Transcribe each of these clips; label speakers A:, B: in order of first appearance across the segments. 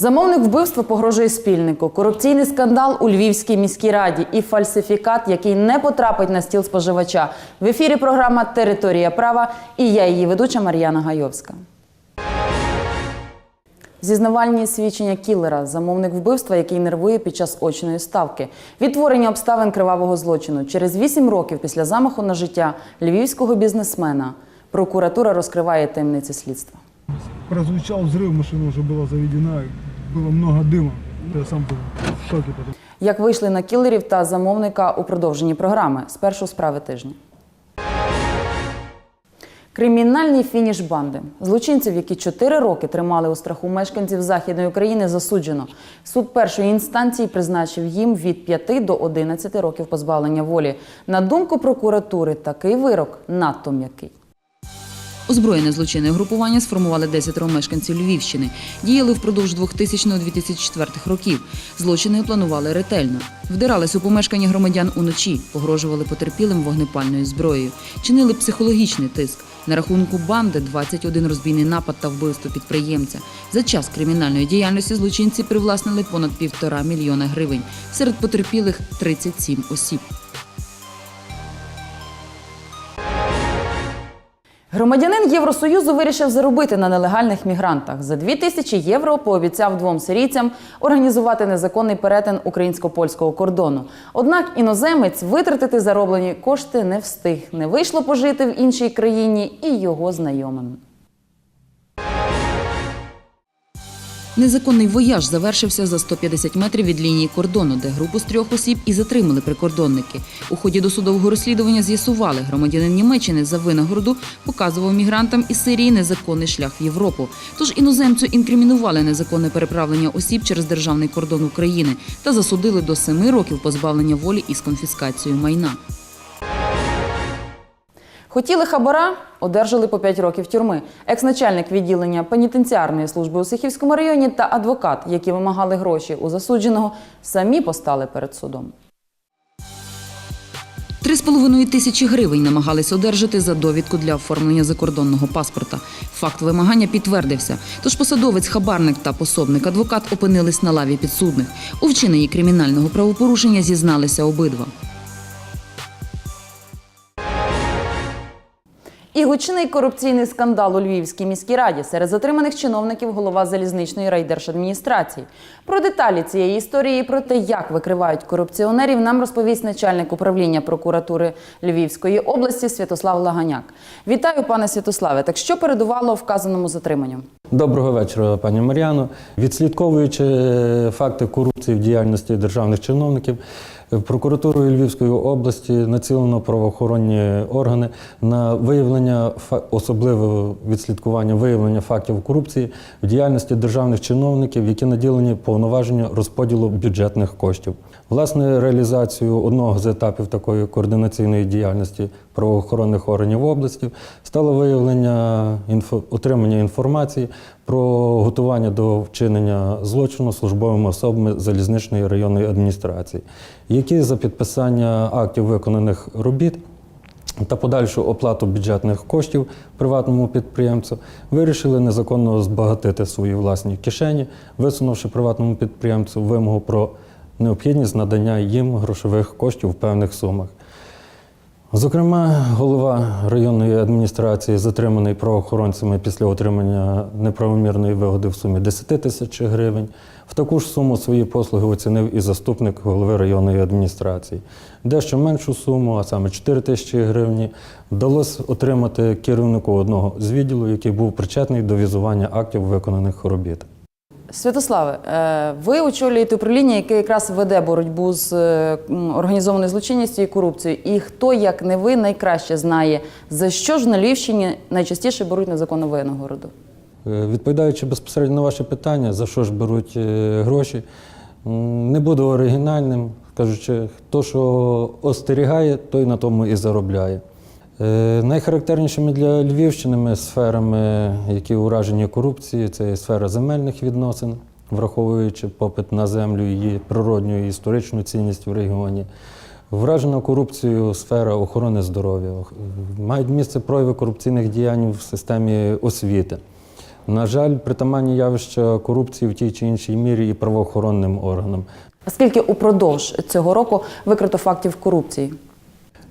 A: Замовник вбивства погрожує спільнику, корупційний скандал у Львівській міській раді і фальсифікат, який не потрапить на стіл споживача. В ефірі програма Територія права і я її ведуча Мар'яна Гайовська. Зізнавальні свідчення кілера, замовник вбивства, який нервує під час очної ставки, відтворення обставин кривавого злочину через вісім років після замаху на життя львівського бізнесмена. Прокуратура розкриває таємниці слідства.
B: Прозвучал взрыв, машина уже была заведена, было много дыма. Я сам был в шоке потом.
A: Як вийшли на кілерів та замовника у продовженні програми спершу справи тижня. Кримінальний фініш банди злочинців, які чотири роки тримали у страху мешканців західної України, засуджено. Суд першої інстанції призначив їм від 5 до 11 років позбавлення волі. На думку прокуратури, такий вирок надто м'який.
C: Озброєне злочинне групування сформували 10 мешканців Львівщини. Діяли впродовж 2000-2004 років. Злочини планували ретельно. Вдирались у помешкання громадян уночі, погрожували потерпілим вогнепальною зброєю, чинили психологічний тиск. На рахунку банди 21 розбійний напад та вбивство підприємця. За час кримінальної діяльності злочинці привласнили понад півтора мільйона гривень. Серед потерпілих 37 осіб.
A: Громадянин Євросоюзу вирішив заробити на нелегальних мігрантах. За 2 тисячі євро пообіцяв двом сирійцям організувати незаконний перетин українсько-польського кордону. Однак іноземець витратити зароблені кошти не встиг. Не вийшло пожити в іншій країні і його знайомим.
C: Незаконний вояж завершився за 150 метрів від лінії кордону, де групу з трьох осіб і затримали прикордонники. У ході досудового розслідування з'ясували, громадянин Німеччини за винагороду показував мігрантам із Сирії незаконний шлях в Європу. Тож іноземцю інкримінували незаконне переправлення осіб через державний кордон України та засудили до семи років позбавлення волі із конфіскацією майна.
A: Хотіли хабара, одержали по 5 років тюрми. Екс-начальник відділення пенітенціарної служби у Сихівському районі та адвокат, які вимагали гроші у засудженого, самі постали перед судом.
C: Три з половиною тисячі гривень намагались одержати за довідку для оформлення закордонного паспорта. Факт вимагання підтвердився. Тож посадовець, хабарник та пособник адвокат опинились на лаві підсудних. У вчиненні кримінального правопорушення зізналися обидва.
A: І гучний корупційний скандал у Львівській міській раді серед затриманих чиновників голова залізничної райдержадміністрації. Про деталі цієї історії про те, як викривають корупціонерів, нам розповість начальник управління прокуратури Львівської області Святослав Лаганяк. Вітаю, пане Святославе. Так що передувало вказаному затриманню?
D: Доброго вечора, пані Мар'яно. Відслідковуючи е, факти корупції в діяльності державних чиновників, прокуратурою Львівської області націлено правоохоронні органи на виявлення особливе відслідкування виявлення фактів корупції в діяльності державних чиновників, які наділені повноваження розподілу бюджетних коштів. Власне, реалізацію одного з етапів такої координаційної діяльності правоохоронних органів області стало виявлення отримання інформації про готування до вчинення злочину службовими особами залізничної районної адміністрації, які за підписання актів виконаних робіт та подальшу оплату бюджетних коштів приватному підприємцю вирішили незаконно збагатити свої власні кишені, висунувши приватному підприємцю вимогу про необхідність надання їм грошових коштів в певних сумах. Зокрема, голова районної адміністрації затриманий правоохоронцями після отримання неправомірної вигоди в сумі 10 тисяч гривень. В таку ж суму свої послуги оцінив і заступник голови районної адміністрації. Дещо меншу суму, а саме 4 тисячі гривень, вдалося отримати керівнику одного з відділу, який був причетний до візування актів виконаних робіт.
A: Святославе, е, ви очолюєте управління, яке якраз веде боротьбу з е, організованою злочинністю і корупцією. І хто, як не ви, найкраще знає, за що ж на Львівщині найчастіше беруть незаконну винагороду?
D: Е, Відповідаючи безпосередньо на ваше питання, за що ж беруть гроші, не буду оригінальним, кажучи, хто що остерігає, той на тому і заробляє. Е, Найхарактернішими для Львівщини сферами, які уражені корупцією, це сфера земельних відносин, враховуючи попит на землю, її природню і історичну цінність в регіоні. Вражена корупцією сфера охорони здоров'я. Мають місце прояви корупційних діянь в системі освіти. На жаль, притаманні явища корупції в тій чи іншій мірі і правоохоронним органам.
A: А скільки упродовж цього року викрито фактів корупції?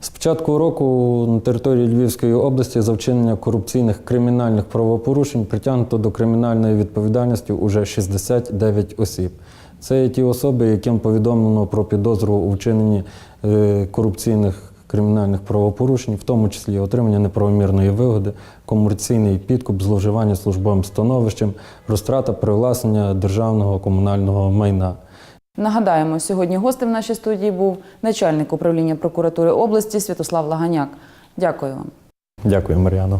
D: З початку року на території Львівської області за вчинення корупційних кримінальних правопорушень притягнуто до кримінальної відповідальності уже 69 осіб. Це є ті особи, яким повідомлено про підозру у вчиненні е, корупційних кримінальних правопорушень, в тому числі отримання неправомірної вигоди, комерційний підкуп, зловживання службовим становищем, розтрата привласнення державного комунального майна.
A: Нагадаємо, сьогодні гостем в нашій студії був начальник управління прокуратури області Святослав Лаганяк. Дякую вам.
D: Дякую, Мар'яно.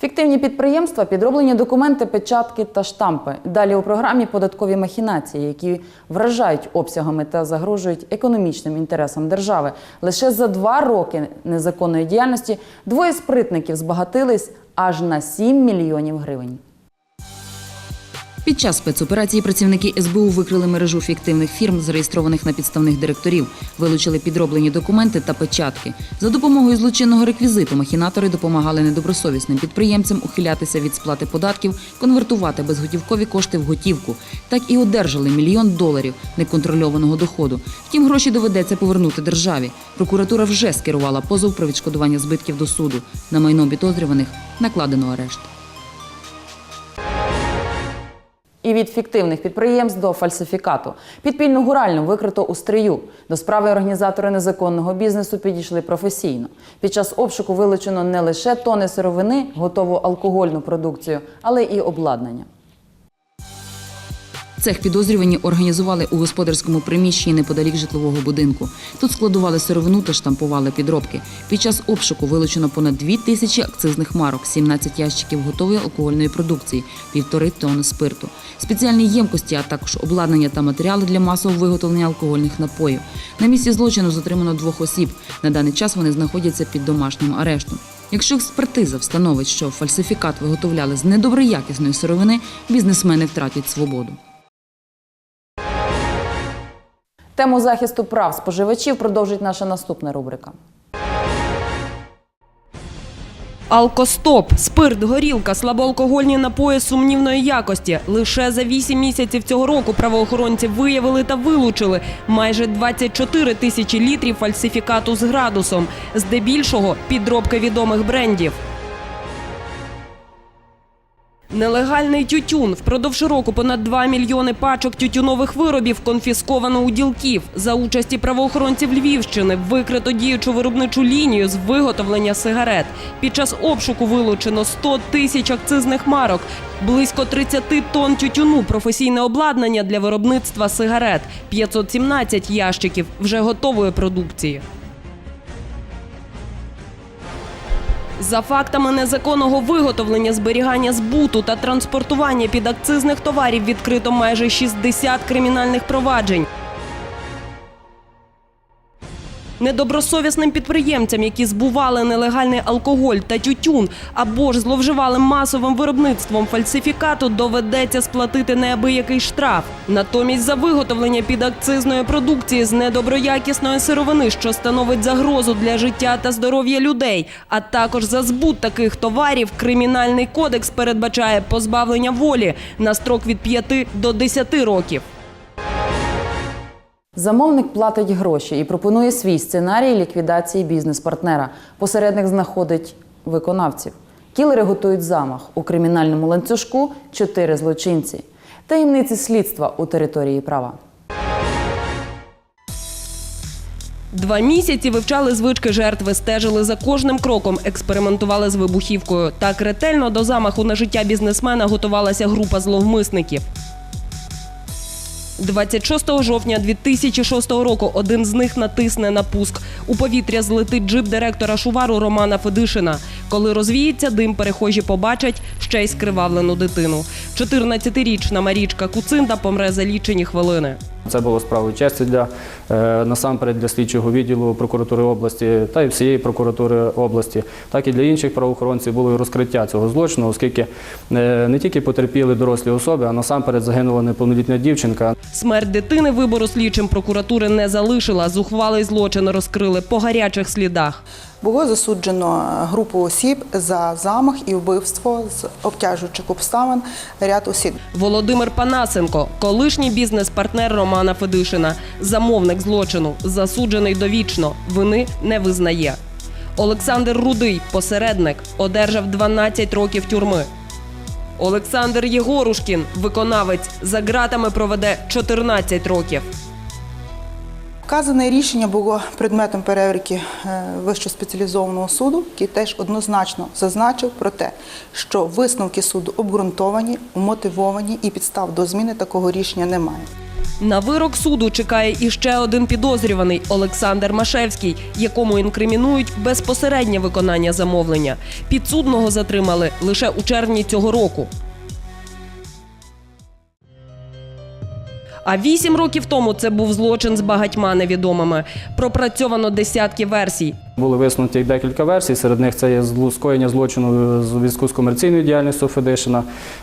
A: Фіктивні підприємства, підроблені документи, печатки та штампи. Далі у програмі податкові махінації, які вражають обсягами та загрожують економічним інтересам держави. Лише за два роки незаконної діяльності двоє спритників збагатились аж на 7 мільйонів гривень.
C: Під час спецоперації працівники СБУ викрили мережу фіктивних фірм, зареєстрованих на підставних директорів, вилучили підроблені документи та печатки. За допомогою злочинного реквізиту махінатори допомагали недобросовісним підприємцям ухилятися від сплати податків, конвертувати безготівкові кошти в готівку. Так і одержали мільйон доларів неконтрольованого доходу. Втім, гроші доведеться повернути державі. Прокуратура вже скерувала позов про відшкодування збитків до суду. На майно підозрюваних накладено арешт.
A: Від фіктивних підприємств до фальсифікату. Підпільну гуральну викрито у стрию. До справи організатори незаконного бізнесу підійшли професійно. Під час обшуку вилучено не лише тони сировини, готову алкогольну продукцію, але і обладнання.
C: Цех підозрювані організували у господарському приміщенні неподалік житлового будинку. Тут складували сировину та штампували підробки. Під час обшуку вилучено понад 2 тисячі акцизних марок, 17 ящиків готової алкогольної продукції, півтори тонни спирту, спеціальні ємкості, а також обладнання та матеріали для масового виготовлення алкогольних напоїв. На місці злочину затримано двох осіб. На даний час вони знаходяться під домашнім арештом. Якщо експертиза встановить, що фальсифікат виготовляли з недоброякісної сировини, бізнесмени втратять свободу.
A: Тему захисту прав споживачів продовжить наша наступна рубрика.
E: Алкостоп, спирт, горілка, слабоалкогольні напої сумнівної якості. Лише за 8 місяців цього року правоохоронці виявили та вилучили майже 24 тисячі літрів фальсифікату з градусом, здебільшого підробки відомих брендів. Нелегальний тютюн. Впродовж року понад 2 мільйони пачок тютюнових виробів конфісковано у ділків. За участі правоохоронців Львівщини викрито діючу виробничу лінію з виготовлення сигарет. Під час обшуку вилучено 100 тисяч акцизних марок, близько 30 тонн тютюну, професійне обладнання для виробництва сигарет, 517 ящиків вже готової продукції. За фактами незаконного виготовлення, зберігання збуту та транспортування підакцизних товарів відкрито майже 60 кримінальних проваджень. Недобросовісним підприємцям, які збували нелегальний алкоголь та тютюн або ж зловживали масовим виробництвом фальсифікату, доведеться сплатити неабиякий штраф. Натомість за виготовлення підакцизної продукції з недоброякісної сировини, що становить загрозу для життя та здоров'я людей, а також за збут таких товарів, кримінальний кодекс передбачає позбавлення волі на строк від 5 до 10 років.
A: Замовник платить гроші і пропонує свій сценарій ліквідації бізнес-партнера. Посередник знаходить виконавців. Кілери готують замах. У кримінальному ланцюжку чотири злочинці. Таємниці слідства у території права.
E: Два місяці вивчали звички жертви, стежили за кожним кроком, експериментували з вибухівкою. Так ретельно до замаху на життя бізнесмена готувалася група зловмисників. 26 жовтня 2006 року один з них натисне на пуск. У повітря злетить джип директора Шувару Романа Федишина. Коли розвіється дим, перехожі побачать ще й скривавлену дитину. 14-річна Марічка Куцинда помре за лічені хвилини.
F: Це було справою честі для е, насамперед для слідчого відділу прокуратури області та й всієї прокуратури області, так і для інших правоохоронців було і розкриття цього злочину, оскільки е, не тільки потерпіли дорослі особи, а насамперед загинула неповнолітня дівчинка.
E: Смерть дитини вибору слідчим прокуратури не залишила. Зухвалий злочин розкрили по гарячих слідах.
G: Було засуджено групу осіб за замах і вбивство з обтяжуючих обставин ряд осіб.
E: Володимир Панасенко, колишній бізнес-партнер Романа Федишина, замовник злочину, засуджений довічно, вини не визнає. Олександр Рудий, посередник, одержав 12 років тюрми. Олександр Єгорушкін, виконавець, за ґратами проведе 14 років.
G: Вказане рішення було предметом перевірки е, Вищого спеціалізованого суду, який теж однозначно зазначив про те, що висновки суду обґрунтовані, умотивовані і підстав до зміни такого рішення немає.
E: На вирок суду чекає іще один підозрюваний Олександр Машевський, якому інкримінують безпосереднє виконання замовлення. Підсудного затримали лише у червні цього року. А вісім років тому це був злочин з багатьма невідомими. Пропрацьовано десятки версій.
F: Були висунуті декілька версій. Серед них це є скоєння злочину з зв'язку з комерційною діяльністю Федишина,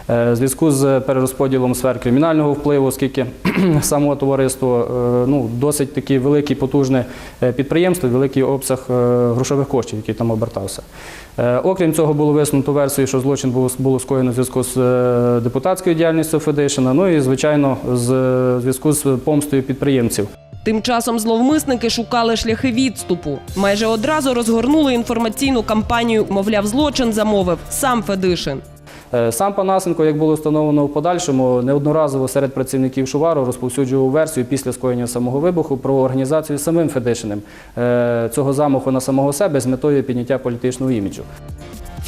F: е, зв'язку з перерозподілом сфер кримінального впливу, оскільки само товариство е, ну, досить таке велике, потужне е, підприємство, великий обсяг грошових коштів, який там обертався. Окрім цього, було висунуто версію, що злочин було, було скоєно в зв'язку з депутатською діяльністю Федишина, ну і, звичайно, з зв'язку з помстою підприємців.
E: Тим часом зловмисники шукали шляхи відступу. Майже одразу розгорнули інформаційну кампанію, мовляв, злочин замовив сам Федишин.
F: Е, Сам Панасенко, як було встановлено в подальшому, неодноразово серед працівників Шувару розповсюджував версію після скоєння самого вибуху про організацію самим Федишиним е, цього замаху на самого себе з метою підняття політичного іміджу.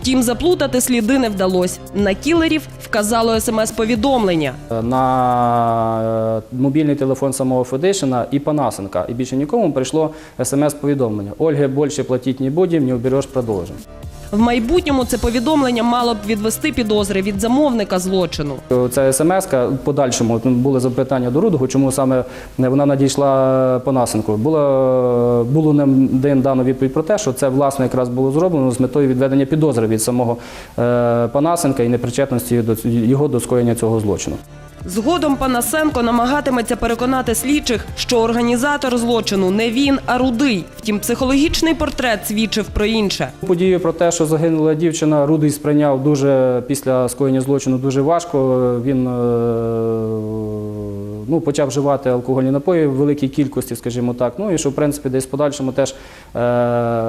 E: Втім, заплутати сліди не вдалося. На кілерів вказало смс-повідомлення.
F: Е, На е, мобільний телефон самого Федишина і Панасенка. І більше нікому прийшло смс-повідомлення. Ольге більше платіть не будемо, не убереш, продовжимо.
E: В майбутньому це повідомлення мало б відвести підозри від замовника злочину.
F: Ця смс в подальшому ну, були запитання до Рудого, чому саме вона надійшла Панасенку. Було, було нам день дано відповідь про те, що це власне якраз було зроблено з метою відведення підозри від самого е, Панасенка і непричетності до його до скоєння цього злочину.
E: Згодом Панасенко намагатиметься переконати слідчих, що організатор злочину не він, а рудий. Втім, психологічний портрет свідчив про інше.
F: Подію про те, що загинула дівчина, Рудий сприйняв дуже після скоєння злочину дуже важко. Він е, ну, почав вживати алкогольні напої в великій кількості, скажімо так. Ну і що в принципі десь в подальшому теж е,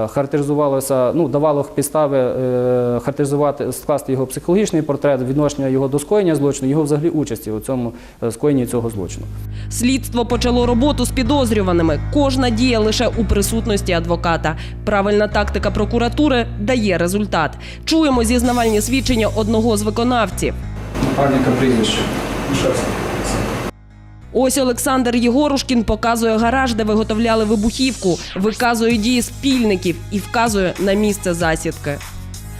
F: характеризувалося, ну давало підстави е, характеризувати, скласти його психологічний портрет, відношення його до скоєння злочину, його взагалі участі у цьому е, скоєнні цього злочину.
E: Слідство почало роботу з підозрюваними. Кожна дія лише у присутності адвоката. Правильна тактика прокуратури дає результат. Чуємо зізнавальні свідчення одного з виконавців.
H: Парника прізвище.
E: Ось Олександр Єгорушкін показує гараж, де виготовляли вибухівку, виказує дії спільників і вказує на місце засідки.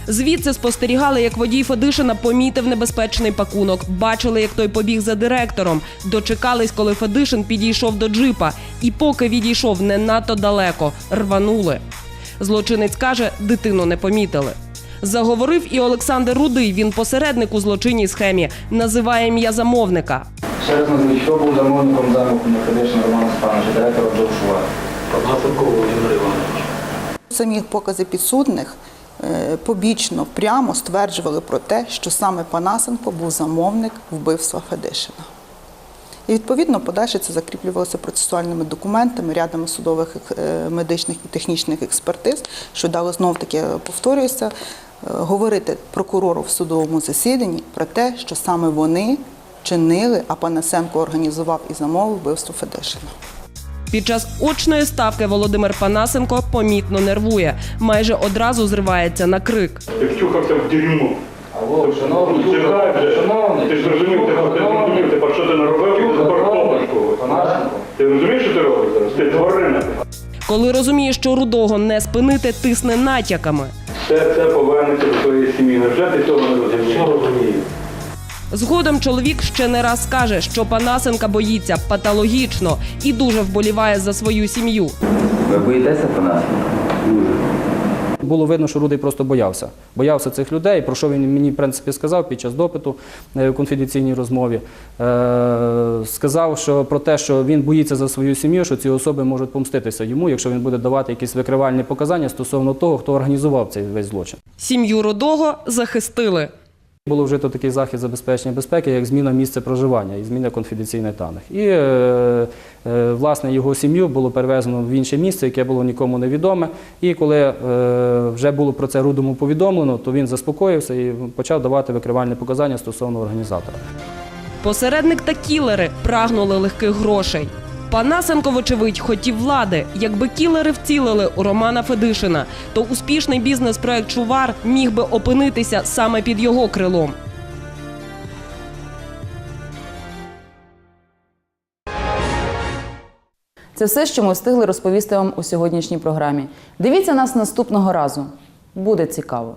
E: Звідси спостерігали, як водій Федишина помітив небезпечний пакунок, бачили, як той побіг за директором, дочекались, коли Федишин підійшов до джипа, і поки відійшов не надто далеко, рванули. Злочинець каже, дитину не помітили. Заговорив і Олександр Рудий. Він посередник у злочинній схемі, називає ім'я замовника.
H: Ще раз назвіть, хто був замовником замаху на Федишина Романа Степановича, директора Довшува.
G: Самі покази підсудних е, побічно прямо стверджували про те, що саме Панасенко був замовник вбивства Федишина. І відповідно подальше це закріплювалося процесуальними документами, рядами судових е, медичних і технічних експертиз, що дало знов таки повторююся, е, говорити прокурору в судовому засіданні про те, що саме вони чинили, а Панасенко організував і замовив вбивство Федишина.
E: Під час очної ставки Володимир Панасенко помітно нервує. Майже одразу зривається на крик.
I: Ти втюхався в дерьмо.
H: Алло, шановний, шановний,
I: Ти ж зрозумів, ти ти зрозумів тепер, що ти наробив, ти.
H: Панасенко.
I: Ти розумієш, що ти робиш зараз? Ти тварина.
E: Коли розуміє, що рудого не спинити, тисне натяками.
I: Все це повернеться до твоєї сім'ї. Невже ти цього не розумієш?
E: Згодом чоловік ще не раз скаже, що Панасенка боїться патологічно і дуже вболіває за свою сім'ю.
J: Ви боїтеся Панасенка? Дуже.
F: Було видно, що Рудий просто боявся. Боявся цих людей, про що він мені в принципі сказав під час допиту е, в конфіденційній розмові. Е, сказав, що про те, що він боїться за свою сім'ю, що ці особи можуть помститися йому, якщо він буде давати якісь викривальні показання стосовно того, хто організував цей весь злочин.
E: Сім'ю Рудого захистили.
F: Було вжито такий захід забезпечення безпеки, як зміна місця проживання і зміна конфіденційних даних. І е, е, власне його сім'ю було перевезено в інше місце, яке було нікому невідоме. І коли е, вже було про це Рудому повідомлено, то він заспокоївся і почав давати викривальні показання стосовно організатора.
E: Посередник та кілери прагнули легких грошей. Панасенко, вочевидь, хотів влади. Якби кілери вцілили у Романа Федишина, то успішний бізнес-проект Чувар міг би опинитися саме під його крилом.
A: Це все, що ми встигли розповісти вам у сьогоднішній програмі. Дивіться нас наступного разу. Буде цікаво.